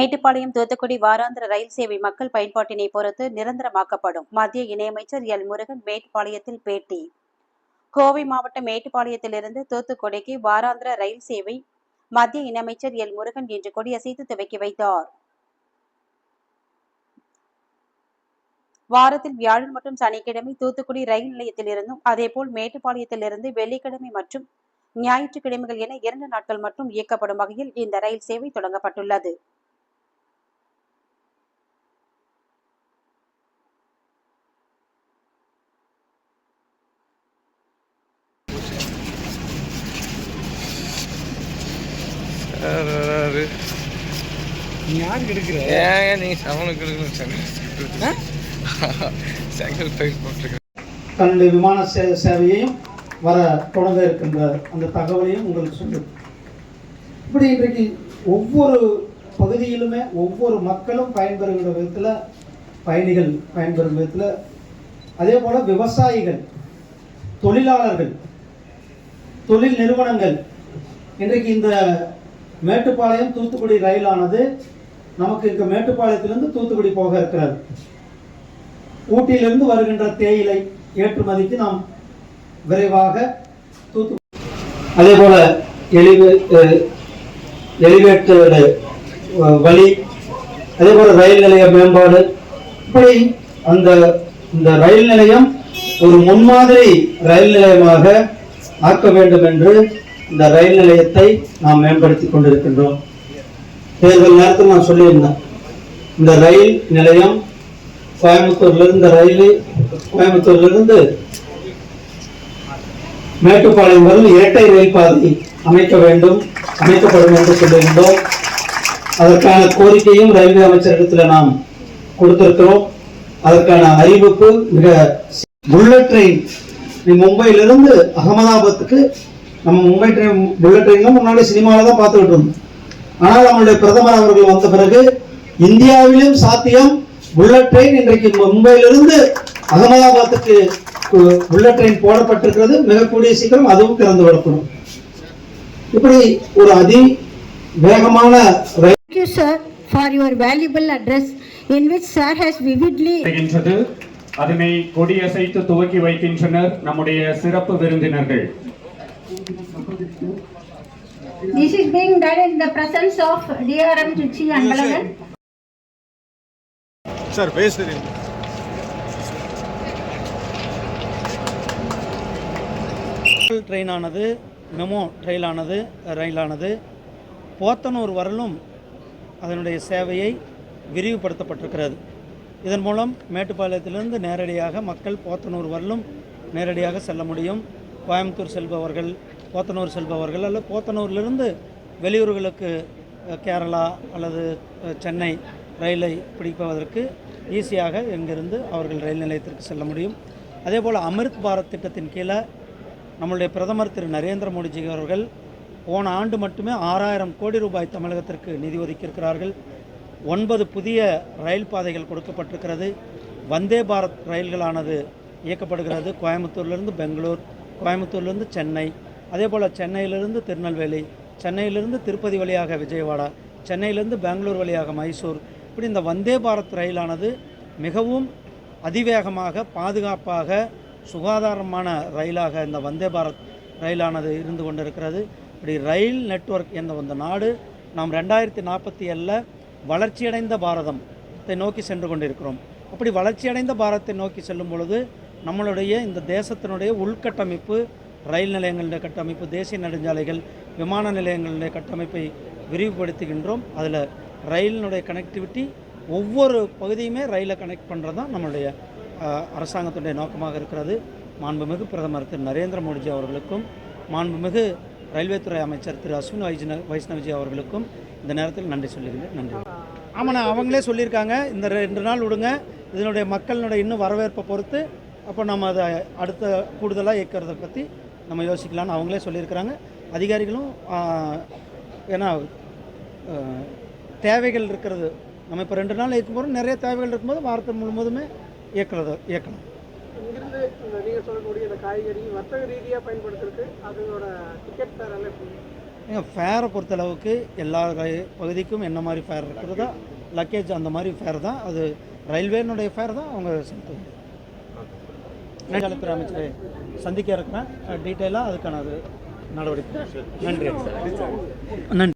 மேட்டுப்பாளையம் தூத்துக்குடி வாராந்திர ரயில் சேவை மக்கள் பயன்பாட்டினை பொறுத்து நிரந்தரமாக்கப்படும். மத்திய இணையமைச்சர் எல். முருகன் மேட்டுப்பாளையத்தில் பேட்டி. கோவை மாவட்டம் மேட்டுப்பாளையத்திலிருந்து தூத்துக்குடிக்கு வாராந்திர ரயில் சேவை மத்திய இணையமைச்சர் எல். முருகன் இன்று கொடியசைத்து துவக்கி வைத்தார். வாரத்தில் வியாழன் மற்றும் சனிக்கிழமை தூத்துக்குடி ரயில் நிலையத்திலிருந்தும் அதேபோல் மேட்டுப்பாளையத்திலிருந்து வெள்ளிக்கிழமை மற்றும் ஞாயிற்றுக்கிழமைகள் என இரண்டு நாட்கள் மட்டும் இயக்கப்படும் வகையில் இந்த ரயில் சேவை தொடங்கப்பட்டுள்ளது. யாருக்கு எடுக்கிற? ஏங்க நீங்க சவனுக்கு எடுக்கணும் செங்கல் செங்கல் பைப் போட்டுருக்கேன் தன்னுடைய விமான சே சேவையையும் வர தொடங்க இருக்கின்ற அந்த தகவலையும் உங்களுக்கு சொல்லுது இப்படி இன்றைக்கு ஒவ்வொரு பகுதியிலுமே ஒவ்வொரு மக்களும் பயன்பெறுகிற விதத்தில் பயணிகள் பயன்பெறும் விதத்தில் அதே போல் விவசாயிகள் தொழிலாளர்கள் தொழில் நிறுவனங்கள் இன்றைக்கு இந்த மேட்டுப்பாளையம் தூத்துக்குடி ரயிலானது நமக்கு இங்கே மேட்டுப்பாளையத்திலிருந்து தூத்துக்குடி போக இருக்கிறது. ஊட்டியிலிருந்து வருகின்ற தேயிலை ஏற்றுமதிக்கு நாம் விரைவாக தூத்து அதே போல எலிவே எலிவேட்டர் வழி அதே போல ரயில் நிலைய மேம்பாடு. இப்படி அந்த இந்த ரயில் நிலையம் ஒரு முன்மாதிரி ரயில் நிலையமாக ஆக்க வேண்டும் என்று இந்த ரயில் நிலையத்தை நாம் மேம்படுத்தி கொண்டிருக்கின்றோம். தேர்தல் நேரத்தில் நான் சொல்லியிருந்தேன். இந்த ரயில் நிலையம் கோயம்புத்தூர்லேருந்து ரயில் கோயம்புத்தூர்லேருந்து மேட்டுப்பாளையம் வரும் இரட்டை ரயில் பாதை அமைக்க வேண்டும் அமைக்கப்படும் என்று சொல்லியிருந்தோம். அதற்கான கோரிக்கையும் ரயில்வே அமைச்சரிடத்தில் நாம் கொடுத்திருக்கிறோம். அதற்கான அறிவிப்பு மிக புல்லட் ட்ரெயின் மும்பையிலிருந்து அகமதாபாத்துக்கு நம்ம மும்பை ட்ரெயின் புல்லட் ட்ரெயின் முன்னாடி சினிமாவில் தான் பார்த்துக்கிட்டு இருந்தோம். ஆனால் நம்மளுடைய பிரதமர் அவர்கள் வந்த பிறகு இந்தியாவிலும் சாத்தியம் புல்லட் ட்ரெயின் இன்றைக்கு மும்பையிலிருந்து அகமதாபாத்துக்கு புல்லட் ட்ரெயின் போடப்பட்டிருக்கிறது. மிக கூடிய சீக்கிரம் அதுவும் திறந்து விடப்படும். இப்படி ஒரு அதி வேகமான ரயில் Thank you, sir, for your valuable address in which sir has vividly அதனை கொடியசைத்து துவக்கி வைக்கின்றனர் நம்முடைய சிறப்பு விருந்தினர்கள். This is being done in the presence of DRM Trichy and Balagan. Sir பேச தெரியும் லோக்கல் ட்ரெயினானது மெமோ ரயிலானது ரயிலானது போத்தனூர் வரலும் அதனுடைய சேவையை விரிவுபடுத்தப்பட்டிருக்கிறது. இதன் மூலம் மேட்டுப்பாளையத்திலிருந்து நேரடியாக மக்கள் போத்தனூர் வரலும் நேரடியாக செல்ல முடியும். கோயம்புத்தூர் செல்பவர்கள் போத்தனூர் செல்பவர்கள் அல்லது போத்தனூர்லேருந்து வெளியூர்களுக்கு கேரளா அல்லது சென்னை ரயிலை பிடிப்பதற்கு ஈஸியாக இங்கிருந்து அவர்கள் ரயில் நிலையத்திற்கு செல்ல முடியும். அதே போல் அமிர்த் பாரத் திட்டத்தின் கீழே நம்மளுடைய பிரதமர் திரு நரேந்திர மோடிஜி அவர்கள் போன ஆண்டு மட்டுமே ஆறாயிரம் கோடி ரூபாய் தமிழகத்திற்கு நிதி ஒதுக்கியிருக்கிறார்கள். ஒன்பது புதிய ரயில் பாதைகள் கொடுக்கப்பட்டிருக்கிறது. வந்தே பாரத் ரயில்களானது இயக்கப்படுகிறது. கோயம்புத்தூர்லேருந்து பெங்களூர் கோயம்புத்தூர்லேருந்து சென்னை அதே போல் சென்னையிலிருந்து திருநெல்வேலி சென்னையிலிருந்து திருப்பதி வழியாக விஜயவாடா சென்னையிலிருந்து பெங்களூர் வழியாக மைசூர். இப்படி இந்த வந்தே பாரத் ரயிலானது மிகவும் அதிவேகமாக பாதுகாப்பாக சுகாதாரமான ரயிலாக இந்த வந்தே பாரத் ரயிலானது இருந்து கொண்டிருக்கிறது. இப்படி ரயில் நெட்வொர்க் என்ற இந்த நாடு நாம் ரெண்டாயிரத்தி நாற்பத்தி ஏழில் வளர்ச்சியடைந்த பாரதத்தை நோக்கி சென்று கொண்டிருக்கிறோம். அப்படி வளர்ச்சியடைந்த பாரதத்தை நோக்கி செல்லும் பொழுது நம்மளுடைய இந்த தேசத்தினுடைய உள்கட்டமைப்பு ரயில் நிலையங்களுடைய கட்டமைப்பு தேசிய நெடுஞ்சாலைகள் விமான நிலையங்களுடைய கட்டமைப்பை விரிவுபடுத்துகின்றோம். அதில் ரயிலினுடைய கனெக்டிவிட்டி ஒவ்வொரு பகுதியுமே ரயிலை கனெக்ட் பண்ணுறது தான் நம்மளுடைய அரசாங்கத்துடைய நோக்கமாக இருக்கிறது. மாண்புமிகு பிரதமர் திரு. நரேந்திர மோடிஜி அவர்களுக்கும் மாண்புமிகு ரயில்வே துறை அமைச்சர் திரு. அஸ்வின் வைஷ்ண வைஷ்ணவ்ஜி அவர்களுக்கும் இந்த நேரத்தில் நன்றி சொல்லுகிறேன் நன்றி. ஆமாண்ணா அவங்களே சொல்லியிருக்காங்க இந்த ரெண்டு நாள் விடுங்க இதனுடைய மக்களினுடைய இன்னும் வரவேற்பை பொறுத்து அப்போ நம்ம அதை அடுத்த கூடுதலாக இயக்கிறத பற்றி நம்ம யோசிக்கலாம்னு அவங்களே சொல்லியிருக்கிறாங்க. அதிகாரிகளும் ஏன்னா தேவைகள் இருக்கிறது. நம்ம இப்போ ரெண்டு நாள் இயக்கும்போது நிறைய தேவைகள் இருக்கும்போது வாரத்தை முழுவதுமே இயக்கிறது இயக்கலாம் இங்கிருந்து நீங்கள் சொல்லக்கூடிய காய்கறி வர்த்தக ரீதியாக பயன்படுத்துறதுக்கு அதோட ஃபேரை பொறுத்தளவுக்கு எல்லா பகுதிக்கும் என்ன மாதிரி ஃபேர் இருக்கிறது தான் லக்கேஜ் அந்த மாதிரி ஃபேர் தான். அது ரயில்வேனுடைய ஃபேர் தான் அவங்க செலுத்துவாங்க. நெடுஞ்சாலைத்துறை அமைச்சரை சந்திக்க இருக்கிறேன். டீட்டெயிலாக அதுக்கான நடவடிக்கை. நன்றி. நன்றி.